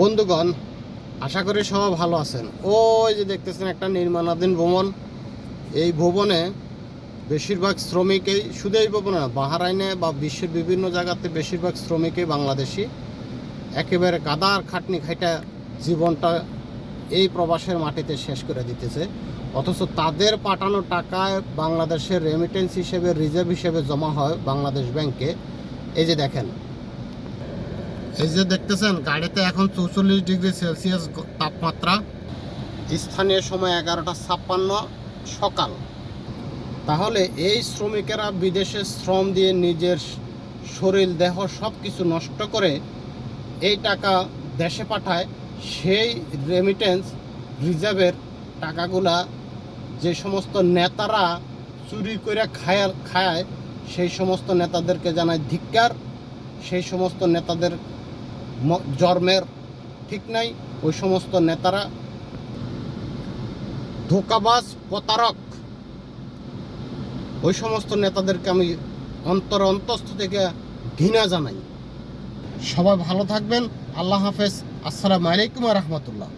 বন্ধুগণ, আশা করি সবাই ভালো আছেন। ওই যে দেখতেছেন একটা নির্মাণাধীন ভবন। এই ভবনে বেশিরভাগ শ্রমিকই, শুধু এই ভবনে না, বাহারাইনে বা বিশ্বের বিভিন্ন জায়গাতে বেশিরভাগ শ্রমিকই বাংলাদেশি। একেবারে কাদার খাটনি খাইটা জীবনটা এই প্রবাসের মাটিতে শেষ করে দিতেছে। অথচ তাদের পাঠানো টাকায় বাংলাদেশের রেমিটেন্স হিসেবে রিজার্ভ হিসেবে জমা হয় বাংলাদেশ ব্যাংকে। এই যে দেখেন এই যে দেখতেছেন, গাড়িতে এখন চৌচল্লিশ ডিগ্রি সেলসিয়াস তাপমাত্রা। স্থানীয় সময় এগারোটা ছাপ্পান্ন সকাল। তাহলে এই শ্রমিকেরা বিদেশে শ্রম দিয়ে নিজের শরীর, দেহ সব কিছু নষ্ট করে এই টাকা দেশে পাঠায়, সেই রেমিটেন্স রিজার্ভের টাকাগুলা যে সমস্ত নেতারা চুরি করে খায় খায়, সেই সমস্ত নেতাদেরকে জানায় ধিক্কার, সেই সমস্ত নেতাদের জন্মের ঠিক নাই, ওই সমস্ত নেতারা ধোকাবাজ, প্রতারক, ওই সমস্ত নেতাদেরকে আমি অন্তর অন্তস্থ থেকে ঘৃণা জানাই। সবাই ভালো থাকবেন, আল্লাহ হাফেজ, আসসালামু আলাইকুম রহমতুল্লাহ।